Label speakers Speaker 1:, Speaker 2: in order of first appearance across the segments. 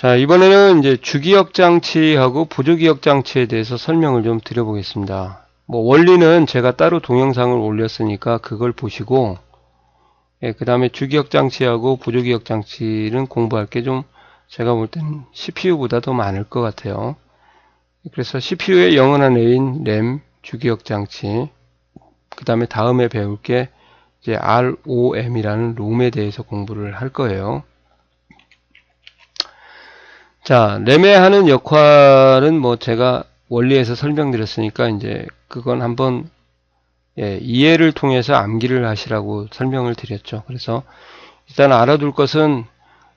Speaker 1: 자, 이번에는 이제 주기억 장치하고 보조기억 장치에 대해서 설명을 좀 드려보겠습니다. 뭐 원리는 제가 따로 동영상을 올렸으니까 그걸 보시고 예, 그 다음에 주기억 장치하고 보조기억 장치는 공부할 게 좀 제가 볼 때는 CPU보다 더 많을 것 같아요. 그래서 CPU의 영원한 애인 램, 주기억 장치, 그 다음에 다음에 배울 게 이제 ROM이라는 롬에 대해서 공부를 할 거예요. 자, 램에 하는 역할은 뭐 제가 원리에서 설명드렸으니까 이제 그건 한번 예, 이해를 통해서 암기를 하시라고 설명을 드렸죠. 그래서 일단 알아둘 것은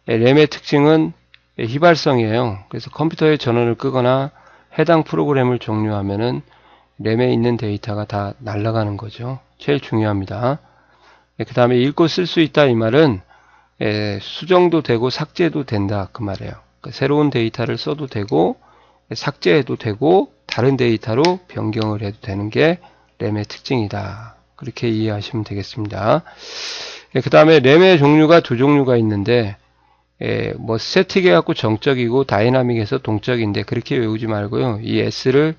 Speaker 1: 예, 램의 특징은 예, 휘발성이에요. 그래서 컴퓨터의 전원을 끄거나 해당 프로그램을 종료하면은 램에 있는 데이터가 다 날아가는 거죠. 제일 중요합니다. 예, 그 다음에 읽고 쓸 수 있다 이 말은 예, 수정도 되고 삭제도 된다 그 말이에요. 그러니까 새로운 데이터를 써도 되고 삭제해도 되고 다른 데이터로 변경을 해도 되는 게 램의 특징이다. 그렇게 이해하시면 되겠습니다. 예, 그 다음에 램의 종류가 두 종류가 있는데 예, 뭐 스태틱 해 갖고 정적이고 다이나믹에서 동적인데 그렇게 외우지 말고요. 이 S를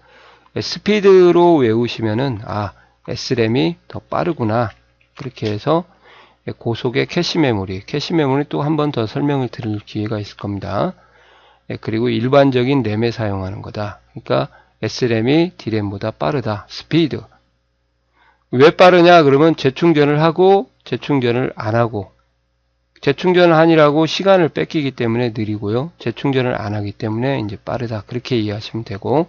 Speaker 1: 스피드로 외우시면은 아 S램이 더 빠르구나 그렇게 해서 고속의 캐시 메모리 캐시 메모리 또 한 번 더 설명을 드릴 기회가 있을 겁니다. 예, 그리고 일반적인 램에 사용하는 거다. 그러니까 S램이 D램보다 빠르다. 스피드. 왜 빠르냐? 그러면 재충전을 하고 재충전을 안 하고 재충전을 하니라고 시간을 뺏기기 때문에 느리고요. 재충전을 안 하기 때문에 이제 빠르다. 그렇게 이해하시면 되고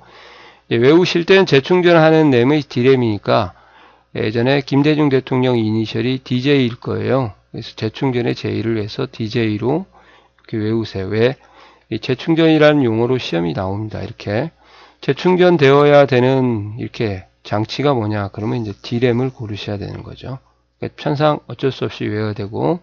Speaker 1: 외우실 때는 재충전하는 램의 D램이니까 예전에 김대중 대통령 이니셜이 DJ일 거예요. 그래서 재충전의 J를 해서 DJ로 이렇게 외우세요. 왜? 이 재충전이라는 용어로 시험이 나옵니다. 이렇게 재충전되어야 되는 이렇게 장치가 뭐냐 그러면 이제 D램을 고르셔야 되는 거죠. 그러니까 편상 어쩔 수 없이 외워야 되고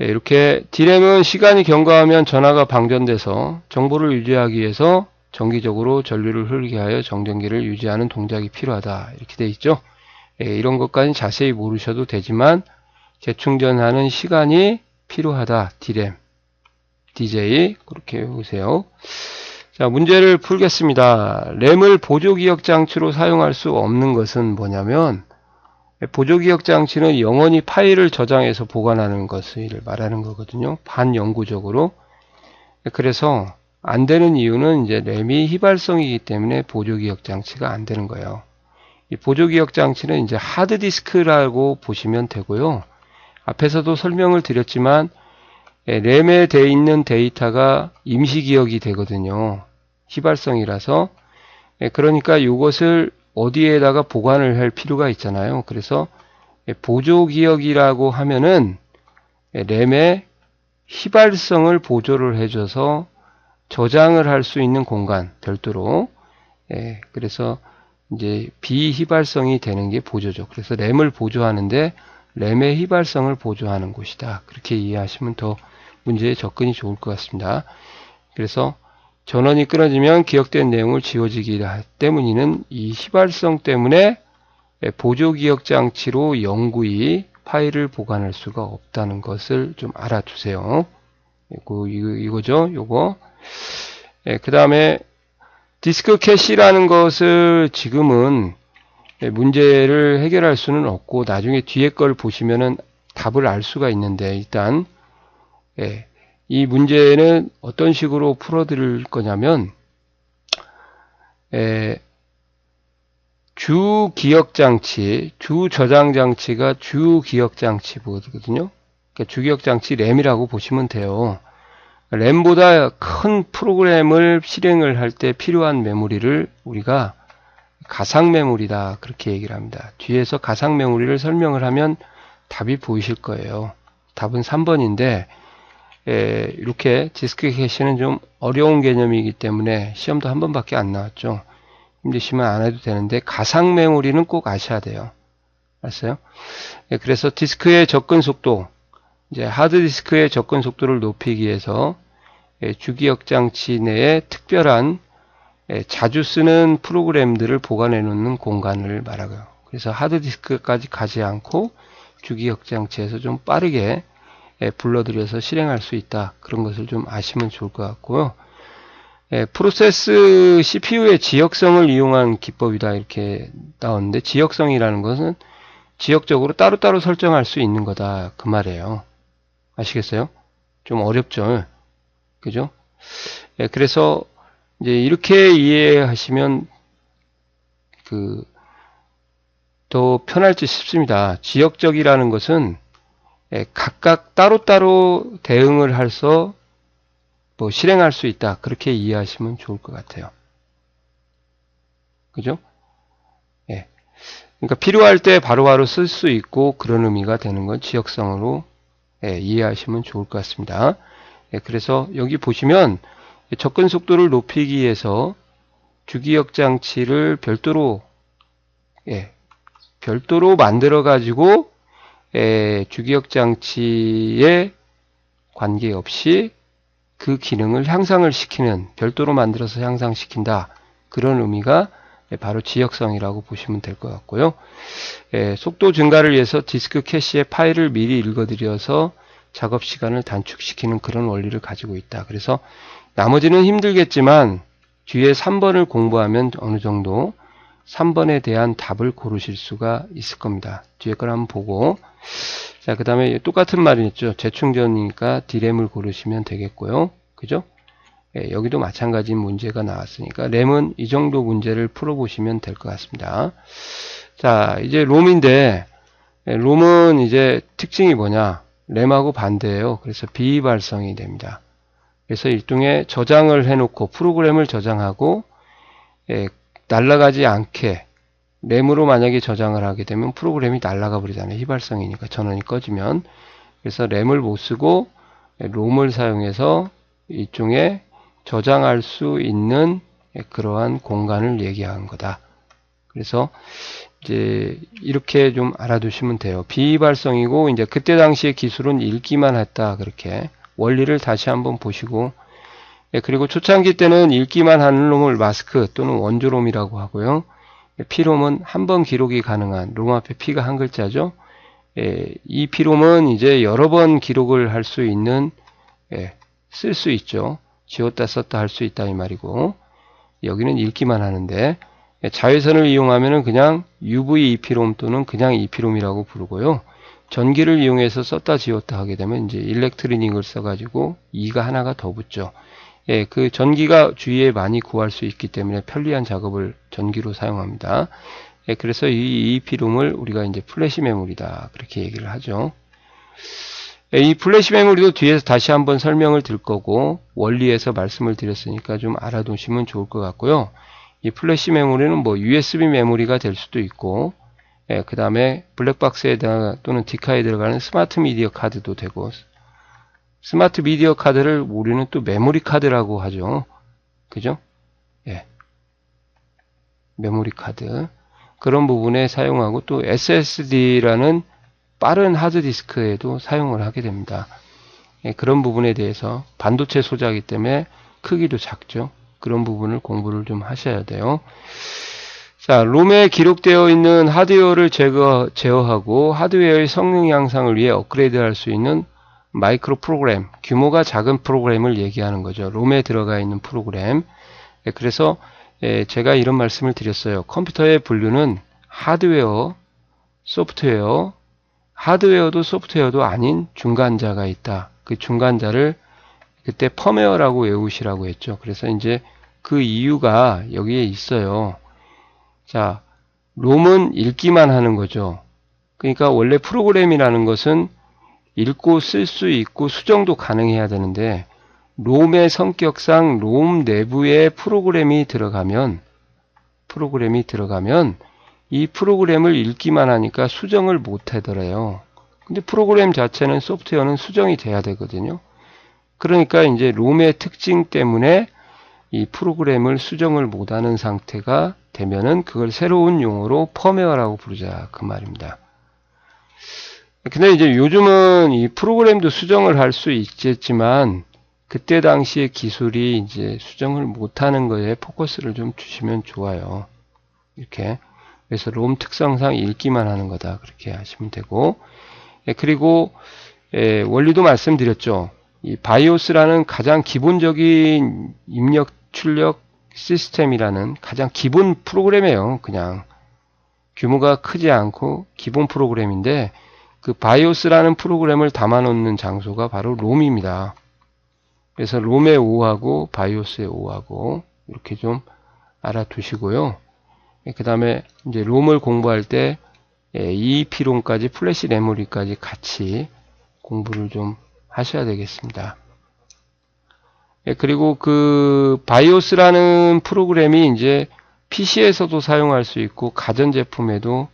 Speaker 1: 예, 이렇게 D램은 시간이 경과하면 전화가 방전돼서 정보를 유지하기 위해서 정기적으로 전류를 흐르게 하여 정전기를 유지하는 동작이 필요하다 이렇게 돼 있죠. 예, 이런 것까지 자세히 모르셔도 되지만 재충전하는 시간이 필요하다 D램 DJ 그렇게 외우세요. 자 문제를 풀겠습니다. 램을 보조기억 장치로 사용할 수 없는 것은 뭐냐면 보조기억 장치는 영원히 파일을 저장해서 보관하는 것을 말하는 거거든요. 반영구적으로. 그래서 안 되는 이유는 이제 램이 휘발성이기 때문에 보조기억 장치가 안 되는 거예요. 이 보조기억 장치는 이제 하드디스크라고 보시면 되고요. 앞에서도 설명을 드렸지만 예, 램에 돼 있는 데이터가 임시 기억이 되거든요. 휘발성이라서 예, 그러니까 이것을 어디에다가 보관을 할 필요가 있잖아요. 그래서 예, 보조 기억이라고 하면은 램의 휘발성을 보조를 해줘서 저장을 할 수 있는 공간 별도로 그래서 이제 비휘발성이 되는 게 보조죠. 그래서 램을 보조하는데 램의 휘발성을 보조하는 곳이다. 그렇게 이해하시면 더 문제에 접근이 좋을 것 같습니다. 그래서 전원이 끊어지면 기억된 내용을 지워지기 때문이는 이 휘발성 때문에 보조 기억 장치로 영구히 파일을 보관할 수가 없다는 것을 좀 알아두세요. 이거, 이거 죠. 요거. 예, 그 다음에 디스크 캐시라는 것을 지금은 문제를 해결할 수는 없고 나중에 뒤에 걸 보시면은 답을 알 수가 있는데 일단 예, 이 문제는 어떤 식으로 풀어드릴 거냐면 예, 주 기억 장치, 주 저장 장치가 주 기억 장치 보거든요. 그러니까 주 기억 장치 램이라고 보시면 돼요. 램보다 큰 프로그램을 실행을 할 때 필요한 메모리를 우리가 가상 메모리다 그렇게 얘기를 합니다. 뒤에서 가상 메모리를 설명을 하면 답이 보이실 거예요. 답은 3번인데 에, 이렇게 디스크 캐시는 좀 어려운 개념이기 때문에 시험도 한 번밖에 안 나왔죠. 힘드시면 안 해도 되는데 가상 메모리는 꼭 아셔야 돼요. 알았어요? 예, 그래서 디스크의 접근 속도, 이제 하드디스크의 접근 속도를 높이기 위해서 예, 주기억 장치 내에 특별한 예, 자주 쓰는 프로그램들을 보관해 놓는 공간을 말하고요. 그래서 하드디스크까지 가지 않고 주기억 장치에서 좀 빠르게 예, 불러들여서 실행할 수 있다. 그런 것을 좀 아시면 좋을 것 같고요. 예, 프로세스 CPU의 지역성을 이용한 기법이다 이렇게 나오는데 지역성이라는 것은 지역적으로 따로따로 설정할 수 있는 거다 그 말이에요. 아시겠어요? 좀 어렵죠. 그죠? 예, 그래서 이제 이렇게 이해하시면 그 더 편할지 싶습니다. 지역적이라는 것은 예, 각각 따로따로 대응을 할서 뭐 실행할 수 있다. 그렇게 이해하시면 좋을 것 같아요. 그죠? 예. 그러니까 필요할 때 바로바로 쓸 수 있고 그런 의미가 되는 건 지역성으로 예, 이해하시면 좋을 것 같습니다. 예, 그래서 여기 보시면 접근 속도를 높이기 위해서 주기역 장치를 별도로 예, 별도로 만들어 가지고 예, 주기역 장치에 관계없이 그 기능을 향상을 시키는 별도로 만들어서 향상시킨다 그런 의미가 바로 지역성이라고 보시면 될 것 같고요. 예, 속도 증가를 위해서 디스크 캐시의 파일을 미리 읽어드려서 작업 시간을 단축시키는 그런 원리를 가지고 있다. 그래서 나머지는 힘들겠지만 뒤에 3번을 공부하면 어느 정도 3번에 대한 답을 고르실 수가 있을 겁니다. 뒤에 걸 한번 보고 자, 그 다음에 똑같은 말이있죠 재충전이니까 디램을 고르시면 되겠고요. 그죠? 예, 여기도 마찬가지 문제가 나왔으니까 램은 이 정도 문제를 풀어보시면 될 것 같습니다. 자, 이제 롬인데 예, 롬은 이제 특징이 뭐냐? 램하고 반대예요. 그래서 비발성이 됩니다. 그래서 일종의 저장을 해놓고 프로그램을 저장하고 예, 날아가지 않게 램으로 만약에 저장을 하게 되면 프로그램이 날아가 버리잖아요. 휘발성이니까 전원이 꺼지면 그래서 램을 못 쓰고 롬을 사용해서 일종의 저장할 수 있는 그러한 공간을 얘기한 거다. 그래서 이제 이렇게 좀 알아두시면 돼요. 비발성이고 이제 그때 당시의 기술은 읽기만 했다. 그렇게 원리를 다시 한번 보시고 예, 그리고 초창기 때는 읽기만 하는 롬을 마스크 또는 원조롬이라고 하고요. 피롬은 한 번 기록이 가능한 롬 앞에 피가 한 글자죠. 예, 이 피롬은 이제 여러 번 기록을 할 수 있는 예, 쓸 수 있죠. 지웠다 썼다 할 수 있다 이 말이고 여기는 읽기만 하는데 예, 자외선을 이용하면은 그냥 UV EP롬 또는 그냥 EP롬이라고 부르고요. 전기를 이용해서 썼다 지웠다 하게 되면 이제 일렉트리닉을 써가지고 E가 하나가 더 붙죠. 예, 그 전기가 주위에 많이 구할 수 있기 때문에 편리한 작업을 전기로 사용합니다. 예, 그래서 이 EP롬을 우리가 이제 플래시 메모리다 그렇게 얘기를 하죠. 예, 이 플래시 메모리도 뒤에서 다시 한번 설명을 드릴 거고 원리에서 말씀을 드렸으니까 좀 알아두시면 좋을 것 같고요. 이 플래시 메모리는 뭐 USB 메모리가 될 수도 있고 예, 그 다음에 블랙박스에다가 또는 디카에 들어가는 스마트 미디어 카드도 되고 스마트 미디어 카드를 우리는 또 메모리 카드라고 하죠. 그죠? 예. 메모리 카드. 그런 부분에 사용하고 또 SSD라는 빠른 하드디스크에도 사용을 하게 됩니다. 예, 그런 부분에 대해서 반도체 소자이기 때문에 크기도 작죠. 그런 부분을 공부를 좀 하셔야 돼요. 자, 롬에 기록되어 있는 하드웨어를 제거, 제어하고 하드웨어의 성능 향상을 위해 업그레이드 할 수 있는 마이크로 프로그램, 규모가 작은 프로그램을 얘기하는 거죠. 롬에 들어가 있는 프로그램. 예, 그래서 예, 제가 이런 말씀을 드렸어요. 컴퓨터의 분류는 하드웨어, 소프트웨어, 하드웨어도 소프트웨어도 아닌 중간자가 있다. 그 중간자를 그때 펌웨어라고 외우시라고 했죠. 그래서 이제 그 이유가 여기에 있어요. 자, 롬은 읽기만 하는 거죠. 그러니까 원래 프로그램이라는 것은 읽고 쓸 수 있고 수정도 가능해야 되는데 롬의 성격상 롬 내부에 프로그램이 들어가면 프로그램이 들어가면 이 프로그램을 읽기만 하니까 수정을 못 하더래요. 근데 프로그램 자체는 소프트웨어는 수정이 돼야 되거든요. 그러니까 이제 롬의 특징 때문에 이 프로그램을 수정을 못하는 상태가 되면은 그걸 새로운 용어로 펌웨어라고 부르자 그 말입니다. 근데 이제 요즘은 이 프로그램도 수정을 할 수 있겠지만 그때 당시의 기술이 이제 수정을 못하는 거에 포커스를 좀 주시면 좋아요. 이렇게 그래서 롬 특성상 읽기만 하는 거다 그렇게 하시면 되고 예, 그리고 예, 원리도 말씀드렸죠. 이 바이오스라는 가장 기본적인 입력 출력 시스템이라는 가장 기본 프로그램이에요. 그냥 규모가 크지 않고 기본 프로그램인데 그 바이오스라는 프로그램을 담아놓는 장소가 바로 롬입니다. 그래서 롬의 5하고 바이오스의 5하고 이렇게 좀 알아두시고요. 그 다음에 이제 롬을 공부할 때 EEP롬까지 예, 플래시 메모리까지 같이 공부를 좀 하셔야 되겠습니다. 예, 그리고 그 바이오스라는 프로그램이 이제 PC에서도 사용할 수 있고 가전제품에도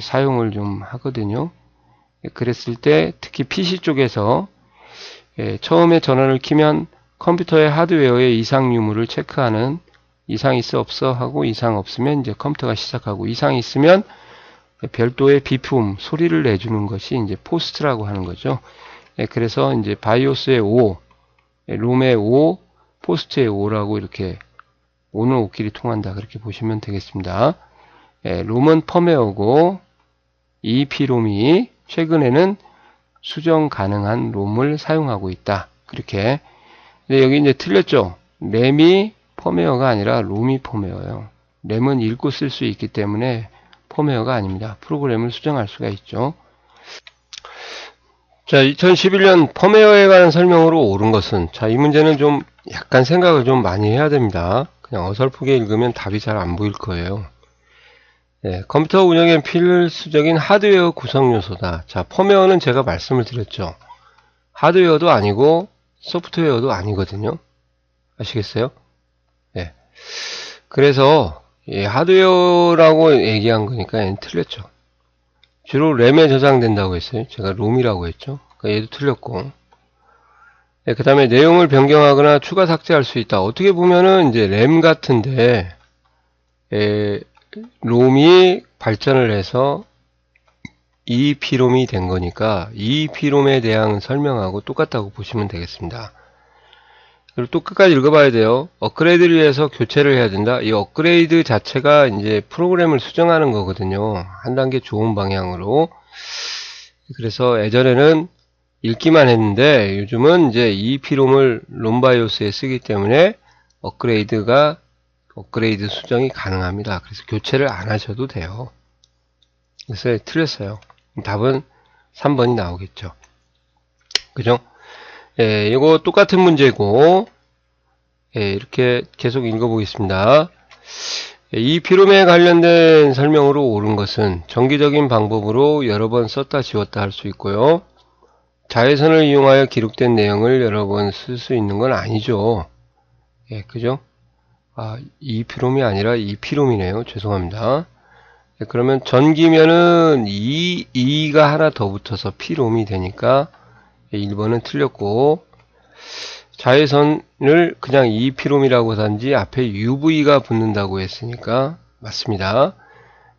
Speaker 1: 사용을 좀 하거든요. 예, 그랬을 때 특히 PC 쪽에서 예, 처음에 전원을 키면 컴퓨터의 하드웨어의 이상 유무를 체크하는 이상 있어 없어 하고 이상 없으면 이제 컴퓨터가 시작하고 이상이 있으면 별도의 비품 소리를 내주는 것이 이제 포스트라고 하는 거죠. 예, 그래서 이제 바이오스의 5, 예, 롬의 5, 포스트의 5라고 이렇게 오는 옷길이 통한다 그렇게 보시면 되겠습니다. 예, 롬은 펌웨어고 EEP롬이 최근에는 수정 가능한 롬을 사용하고 있다. 그렇게 근데 여기 이제 틀렸죠. 램이 펌웨어가 아니라 롬이 펌웨어예요. 램은 읽고 쓸 수 있기 때문에 펌웨어가 아닙니다. 프로그램을 수정할 수가 있죠. 자, 2011년 펌웨어에 관한 설명으로 옳은 것은 자, 이 문제는 좀 약간 생각을 좀 많이 해야 됩니다. 그냥 어설프게 읽으면 답이 잘 안 보일 거예요. 네, 컴퓨터 운영에 필수적인 하드웨어 구성 요소다. 자, 펌웨어는 제가 말씀을 드렸죠. 하드웨어도 아니고 소프트웨어도 아니거든요. 아시겠어요? 네. 그래서 예, 하드웨어라고 얘기한 거니까 얘는 틀렸죠. 주로 램에 저장된다고 했어요. 제가 롬이라고 했죠. 그러니까 얘도 틀렸고. 네, 그 다음에 내용을 변경하거나 추가 삭제할 수 있다. 어떻게 보면은 이제 램 같은데, 에, 롬이 발전을 해서 EEP롬이 된 거니까 EEP롬에 대한 설명하고 똑같다고 보시면 되겠습니다. 그리고 또 끝까지 읽어봐야 돼요. 업그레이드를 위해서 교체를 해야 된다. 이 업그레이드 자체가 이제 프로그램을 수정하는 거거든요. 한 단계 좋은 방향으로. 그래서 예전에는 읽기만 했는데 요즘은 이제 EEP롬을 롬바이오스에 쓰기 때문에 업그레이드가 업그레이드 수정이 가능합니다. 그래서 교체를 안 하셔도 돼요. 그래서 틀렸어요. 답은 3번이 나오겠죠. 그죠? 예, 이거 똑같은 문제고, 예, 이렇게 계속 읽어보겠습니다. 예, 이 피롬에 관련된 설명으로 옳은 것은 정기적인 방법으로 여러 번 썼다 지웠다 할 수 있고요. 자외선을 이용하여 기록된 내용을 여러 번 쓸 수 있는 건 아니죠. 예, 그죠? 아, 이 피롬이 아니라 이 피롬이네요. 죄송합니다. 예, 그러면 전기면은 이, 이가 하나 더 붙어서 피롬이 되니까 1번은 틀렸고 자외선을 그냥 이 피롬이라고 단지 앞에 UV가 붙는다고 했으니까 맞습니다.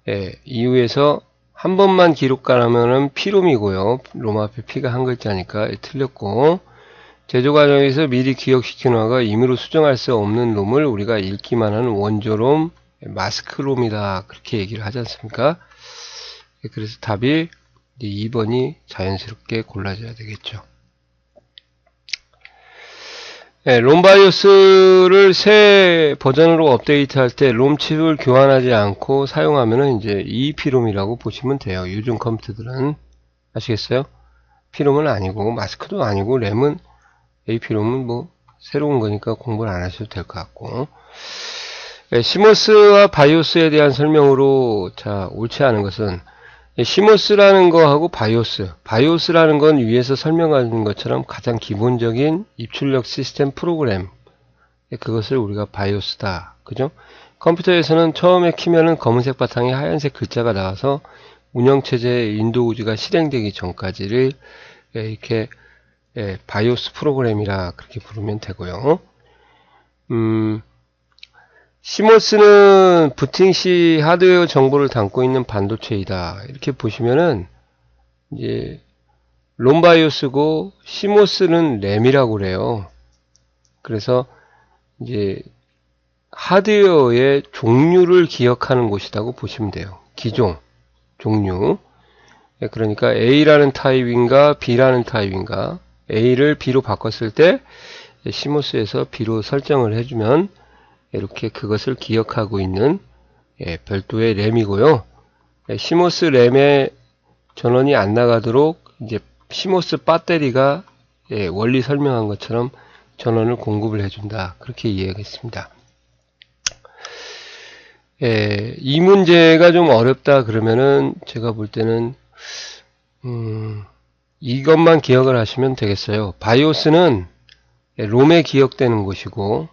Speaker 1: 예, 이후에서 한 번만 기록 가라면은 피롬이고요. 로마 앞에 피가 한 글자니까 예, 틀렸고 제조 과정에서 미리 기억시킨 화가 임의로 수정할 수 없는 롬을 우리가 읽기만 하는 원조롬, 마스크롬이다. 그렇게 얘기를 하지 않습니까? 그래서 답이 2번이 자연스럽게 골라져야 되겠죠. 네, 롬바이오스를 새 버전으로 업데이트할 때 롬칩을 교환하지 않고 사용하면은 이제 EEP롬이라고 보시면 돼요. 요즘 컴퓨터들은 아시겠어요? 피롬은 아니고 마스크도 아니고 램은 AP롬은 뭐 새로운 거니까 공부를 안 하셔도 될 것 같고. 네, 시모스와 바이오스에 대한 설명으로 자 옳지 않은 것은 시모스라는 거하고 바이오스 바이오스라는 건 위에서 설명하는 것처럼 가장 기본적인 입출력 시스템 프로그램 그것을 우리가 바이오스다. 그죠? 컴퓨터에서는 처음에 키면은 검은색 바탕에 하얀색 글자가 나와서 운영체제의 인도우즈가 실행되기 전까지를 이렇게 예, 바이오스 프로그램이라 그렇게 부르면 되고요. 음, 시모스는 부팅 시 하드웨어 정보를 담고 있는 반도체이다. 이렇게 보시면은 이제 롬바이오스고 시모스는 램이라고 그래요. 그래서 이제 하드웨어의 종류를 기억하는 곳이라고 보시면 돼요. 기종, 종류. 예, 그러니까 A라는 타입인가 B라는 타입인가 A를 B로 바꿨을 때 시모스에서 B로 설정을 해주면 이렇게 그것을 기억하고 있는 예, 별도의 램이고요. 예, 시모스 램의 전원이 안 나가도록 이제 시모스 배터리가 예, 원리 설명한 것처럼 전원을 공급을 해준다. 그렇게 이해하겠습니다. 예, 이 문제가 좀 어렵다 그러면은 제가 볼 때는 음, 이것만 기억을 하시면 되겠어요. 바이오스는 롬에 기억되는 것이고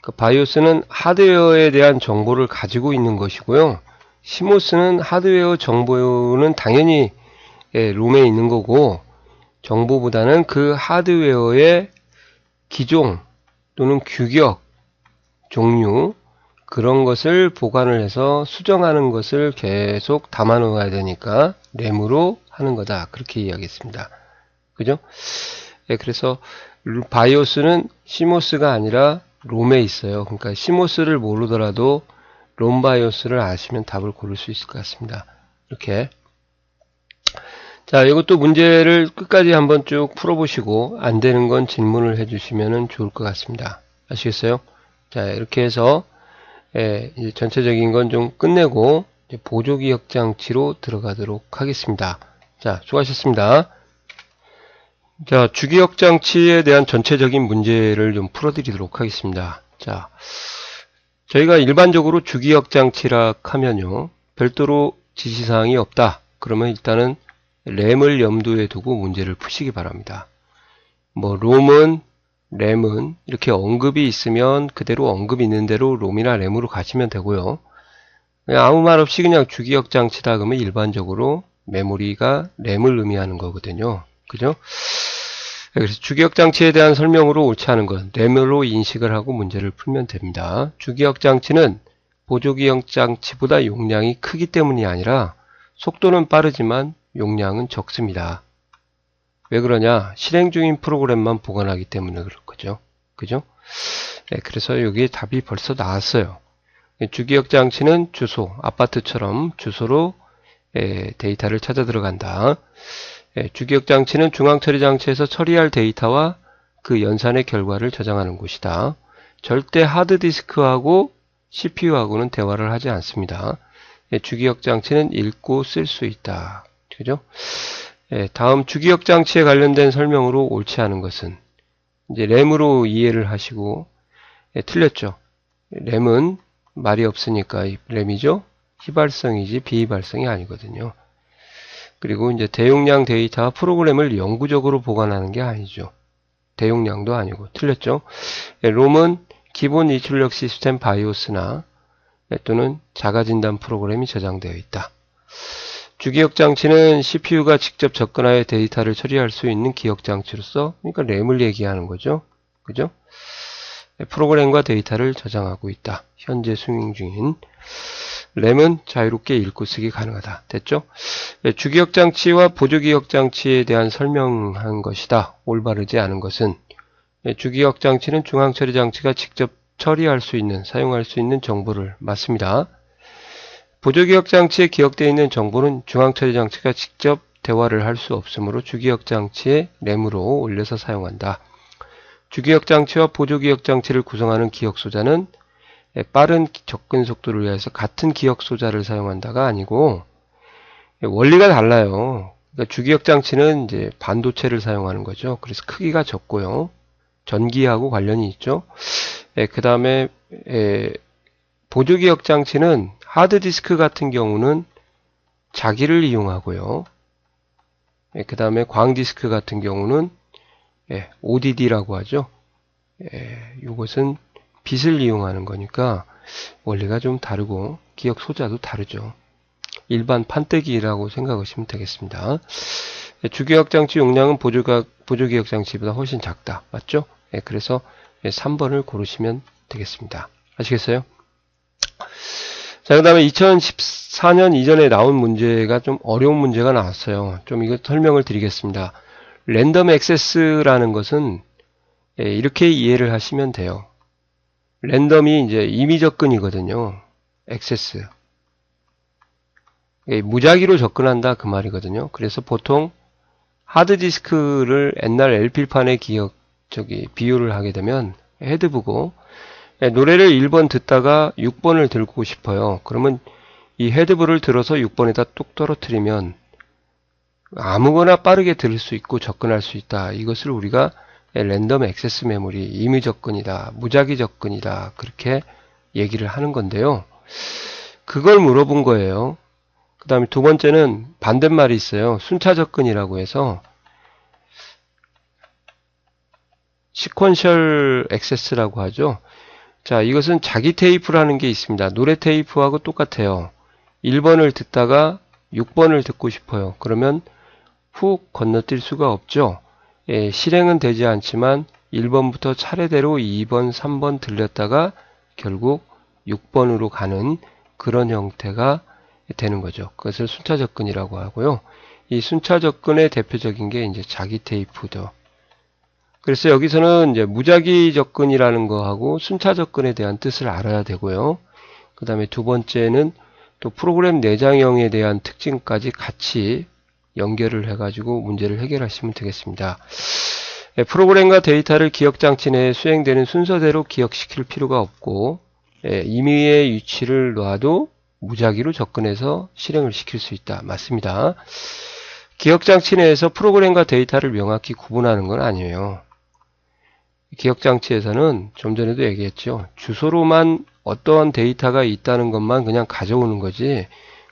Speaker 1: 그 바이오스는 하드웨어에 대한 정보를 가지고 있는 것이고요. 시모스는 하드웨어 정보는 당연히 예, 롬에 있는 거고 정보보다는 그 하드웨어의 기종 또는 규격, 종류 그런 것을 보관을 해서 수정하는 것을 계속 담아 놓아야 되니까 램으로 하는 거다. 그렇게 이야기했습니다. 그죠? 예, 그래서 바이오스는 시모스가 아니라 롬에 있어요. 그러니까 시모스를 모르더라도 롬 바이오스를 아시면 답을 고를 수 있을 것 같습니다. 이렇게 자, 이것도 문제를 끝까지 한번 쭉 풀어보시고 안 되는 건 질문을 해주시면 좋을 것 같습니다. 아시겠어요? 자, 이렇게 해서 예, 전체적인 건 좀 끝내고 보조기억 장치로 들어가도록 하겠습니다. 자, 수고하셨습니다. 자, 주기억 장치에 대한 전체적인 문제를 좀 풀어드리도록 하겠습니다. 자, 저희가 일반적으로 주기억 장치라 하면요, 별도로 지시사항이 없다. 그러면 일단은 램을 염두에 두고 문제를 푸시기 바랍니다. 뭐 롬은 램은 이렇게 언급이 있으면 그대로 언급 있는 대로 롬이나 램으로 가시면 되고요. 아무 말 없이 그냥 주기억 장치다 그러면 일반적으로 메모리가 램을 의미하는 거거든요. 그죠? 그래서 주기억 장치에 대한 설명으로 옳지 않은 것, 램으로 인식을 하고 문제를 풀면 됩니다. 주기억 장치는 보조기억 장치보다 용량이 크기 때문이 아니라 속도는 빠르지만 용량은 적습니다. 왜 그러냐? 실행 중인 프로그램만 보관하기 때문에 그럴 거죠. 그죠? 네, 그래서 여기에 답이 벌써 나왔어요. 주기억 장치는 주소, 아파트처럼 주소로 예, 데이터를 찾아 들어간다. 예, 주기억 장치는 중앙 처리 장치에서 처리할 데이터와 그 연산의 결과를 저장하는 곳이다. 절대 하드디스크하고 CPU하고는 대화를 하지 않습니다. 예, 주기억 장치는 읽고 쓸 수 있다. 그죠? 예, 다음 주기억 장치에 관련된 설명으로 옳지 않은 것은 이제 램으로 이해를 하시고 예, 틀렸죠. 램은 말이 없으니까 램이죠. 휘발성이지 비휘발성이 아니거든요. 그리고 이제 대용량 데이터와 프로그램을 영구적으로 보관하는 게 아니죠. 대용량도 아니고 틀렸죠. 예, 롬은 기본 입출력 시스템 바이오스나 예, 또는 자가진단 프로그램이 저장되어 있다. 주기억 장치는 CPU가 직접 접근하여 데이터를 처리할 수 있는 기억 장치로서 그러니까 램을 얘기하는 거죠. 그죠? 네, 프로그램과 데이터를 저장하고 있다. 현재 수행 중인 램은 자유롭게 읽고 쓰기 가능하다. 됐죠? 네, 주기억 장치와 보조기억 장치에 대한 설명한 것이다. 올바르지 않은 것은 네, 주기억 장치는 중앙 처리 장치가 직접 처리할 수 있는 사용할 수 있는 정보를 맞습니다. 보조기억 장치에 기억되어 있는 정보는 중앙 처리 장치가 직접 대화를 할 수 없으므로 주기억 장치에 램으로 올려서 사용한다. 주기억 장치와 보조기억 장치를 구성하는 기억 소자는 빠른 접근 속도를 위해서 같은 기억 소자를 사용한다가 아니고 원리가 달라요. 그러니까 주기억 장치는 이제 반도체를 사용하는 거죠. 그래서 크기가 적고요. 전기하고 관련이 있죠. 그 다음에 보조기억 장치는 하드디스크 같은 경우는 자기를 이용하고요. 예, 그 다음에 광디스크 같은 경우는 예, ODD라고 하죠. 예, 이것은 빛을 이용하는 거니까 원리가 좀 다르고 기억 소자도 다르죠. 일반 판때기라고 생각하시면 되겠습니다. 예, 주기억 장치 용량은 보조기억 장치보다 훨씬 작다. 맞죠? 예, 그래서 3번을 고르시면 되겠습니다. 아시겠어요? 자, 그 다음에 2014년 이전에 나온 문제가 좀 어려운 문제가 나왔어요. 좀 이거 설명을 드리겠습니다. 랜덤 액세스라는 것은 예, 이렇게 이해를 하시면 돼요. 랜덤이 이제 임의 접근이거든요. 액세스. 예, 무작위로 접근한다 그 말이거든요. 그래서 보통 하드디스크를 옛날 LP판에 기억 저기 비유를 하게 되면 헤드부고 예, 노래를 1번 듣다가 6번을 들고 싶어요. 그러면 이 헤드부를 들어서 6번에다 뚝 떨어뜨리면 아무거나 빠르게 들을 수 있고 접근할 수 있다. 이것을 우리가 랜덤 액세스 메모리, 임의 접근이다, 무작위 접근이다. 그렇게 얘기를 하는 건데요. 그걸 물어본 거예요. 그 다음에 두 번째는 반대말이 있어요. 순차 접근이라고 해서 시퀀셜 액세스라고 하죠. 자, 이것은 자기 테이프라는 게 있습니다. 노래 테이프하고 똑같아요. 1번을 듣다가 6번을 듣고 싶어요. 그러면 훅 건너뛸 수가 없죠. 예, 실행은 되지 않지만 1번부터 차례대로 2번, 3번 들렸다가 결국 6번으로 가는 그런 형태가 되는 거죠. 그것을 순차 접근이라고 하고요. 이 순차 접근의 대표적인 게 이제 자기 테이프죠. 그래서 여기서는 이제 무작위 접근이라는 거하고 순차 접근에 대한 뜻을 알아야 되고요. 그 다음에 두 번째는 또 프로그램 내장형에 대한 특징까지 같이 연결을 해가지고 문제를 해결하시면 되겠습니다. 예, 프로그램과 데이터를 기억장치 내에 수행되는 순서대로 기억시킬 필요가 없고 예, 임의의 위치를 놔도 무작위로 접근해서 실행을 시킬 수 있다. 맞습니다. 기억장치 내에서 프로그램과 데이터를 명확히 구분하는 건 아니에요. 기억장치에서는 좀 전에도 얘기했죠. 주소로만 어떠한 데이터가 있다는 것만 그냥 가져오는 거지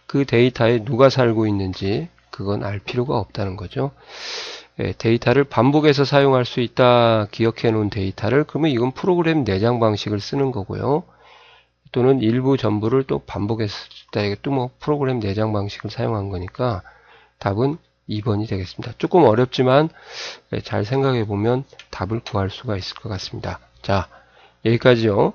Speaker 1: 그 데이터에 누가 살고 있는지 그건 알 필요가 없다는 거죠. 예, 데이터를 반복해서 사용할 수 있다 기억해 놓은 데이터를 그러면 이건 프로그램 내장 방식을 쓰는 거고요. 또는 일부 전부를 또 반복해서 쓰다 이게 또 뭐 프로그램 내장 방식을 사용한 거니까 답은 2번이 되겠습니다. 조금 어렵지만 예, 잘 생각해 보면 답을 구할 수가 있을 것 같습니다. 자, 여기까지요.